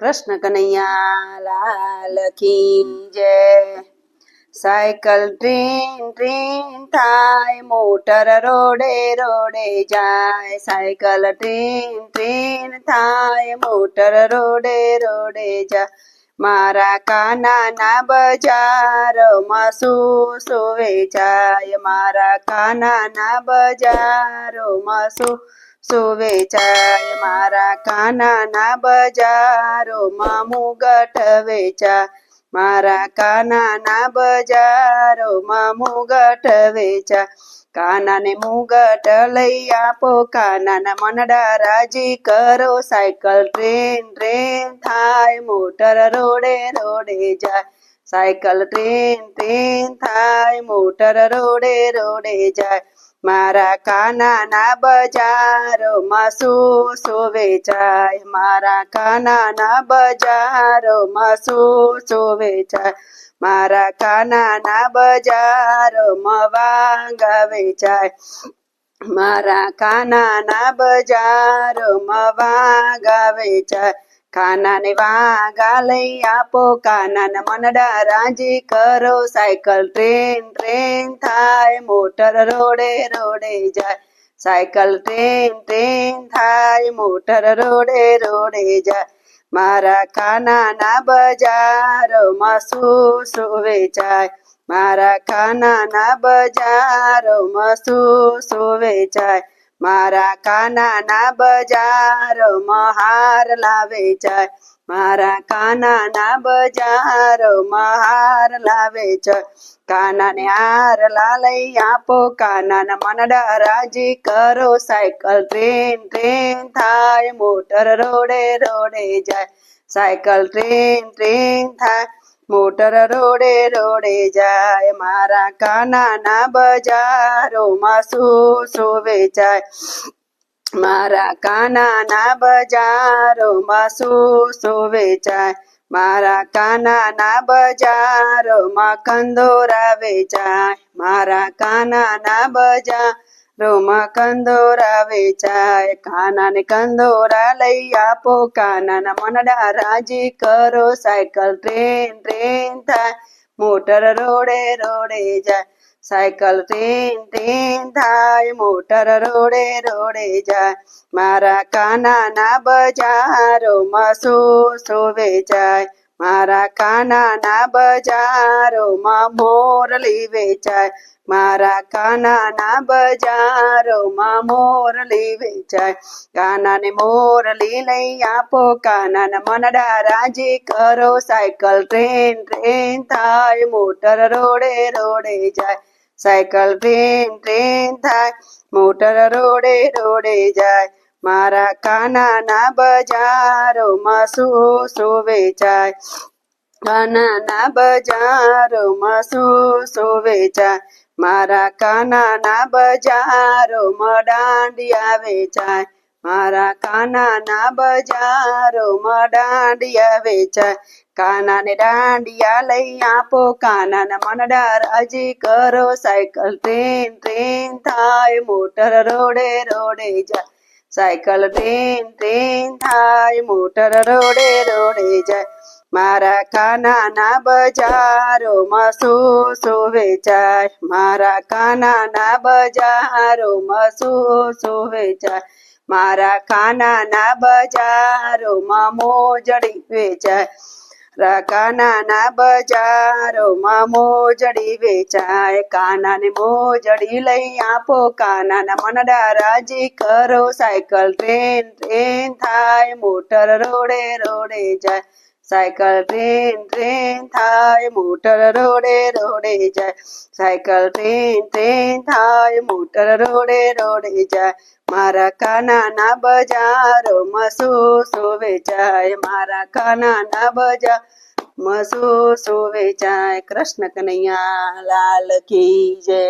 કૃષ્ણ કનૈયા લાલ કી જય. Cycle train train થાય, મોટર રોડે રોડે જાય. સાયકલ ટ્રેન ટ્રેન થાય, મોટર રોડે રોડે જાય. મારા કાનાના બજારોમાં શું સુવે જાય મારા કાનાના બજારોમાં શું શું વેચાય મારા કાનાના બજારોમાં મુગટ વેચા. મારા કાનાના બજારોમાં મુગટ વેચા. કાનાને મુગટ લઈ આપો, કાનાના મનડા રાજી કરો. સાયકલ ટ્રેન ટ્રેન થાય, મોટર રોડે રોડે જાય સાયકલ ટ્રેન ટ્રેન થાય, મોટર રોડે રોડે જાય મારા કાનાના બજારોમાં શું વેચાય મારા કાનાના બજારોમાં શું વેચાય મારા કાનાના બજારોમાં વાંગા વેચાય મારા કાનાના બજારોમાં વાંગા વેચાય કાનાને વાગા લઈ આપો, કાનાના મનડા રાજી કરો. સાયકલ, ટ્રેન ટ્રેન થાય, મોટર રોડે રોડે જાય. સાયકલ, ટ્રેન ટ્રેન થાય, મોટર રોડે રોડે જાય. મારા કાનાના બજારોમાં શું શું વેચાય? મારા કાનાના બજારોમાં શું શું વેચાય? મારા કાનાના મહાર લાવે જાય. મારા કાનાના મહાર લાવે વેચાય કાનાને હાર લઈ આપો, કાનાના મનડા રાજી કરો. સાયકલ ટ્રેન ટ્રેન થાય, મોટર રોડે રોડે જાય. સાયકલ ટ્રેન ટ્રેન થાય. મોટર રોડે રોડે જાય, મારા કાનાના બજારોમાં શું શું વેચાય? મારા કાનાના બજારોમાં શું શું વેચાય? મારા કાનાના બજારોમાં કંદોરા વેચાય. મારા કાનાના બજારોમાં કંદોરા વેચાય, કાનાને કંદોરા લઈ આપો, કાનાના મનડા રાજી કરો, સાયકલ ટ્રેન ટ્રેન થાય, મોટર રોડે રોડે જાય, સાયકલ ટ્રેન ટ્રેન થાય, મોટર રોડે રોડે જાય, મારા કાનાના બજારોમાં શું શું વેચાય મારા કાનાના બજારોમાં મોરલી વેચાય. મારા કાનાના બજારોમાં મોરલી વેચાય. કાનાને મોરલી લઈ આપો, કાનાના મનડા રાજી કરો. સાયકલ ટ્રેન ટ્રેન થાય, મોટર રોડે રોડે જાય. સાયકલ ટ્રેન ટ્રેન થાય, મોટર રોડે રોડે જાય. મારા કાનાના બજારોમાં શું શું વેચાય? કાનાના બજારોમાં શું શું વેચાય? મારા કાનાના બજારોમાં દાંડિયા વેચાય. મારા કાનાના બજારોમાં દાંડિયા વેચાય. કાનાને દાંડિયા લઈ આપો, કાનાના મનડા રાજી કરો સાયકલ. ટ્રેન ટ્રેન થાય, મોટર રોડે રોડે જાય. સાયકલ ટ્રેન ટ્રેન થાય, મોટર રોડે રોડે જાય. મારા કાનાના બજારોમાં શું શું વેચાય. મારા કાનાના બજારોમાં શું શું વેચાય. મારા કાનાના બજારોમાં મોજડી વેચાય. મારા કાનાના બજારોમાં મોજડી વેચાય. કાનાને મોજડી લઈ આપો. કાનાના મનડા રાજી કરો. સાયકલ ટ્રેન ટ્રેન થાય. મોટર રોડે રોડે જાય. સાયકલ ટ્રેન ટ્રેન થાય, મોટર રોડે રોડે જાય. સાયકલ ટ્રેન ટ્રેન થાય, મોટર રોડે રોડે જાય. મારા કાનાના બજારો મસો સોવે જાય મારા કાનાના બજા મસો સોવે જાય કૃષ્ણ કનૈયા લાલ કી જય.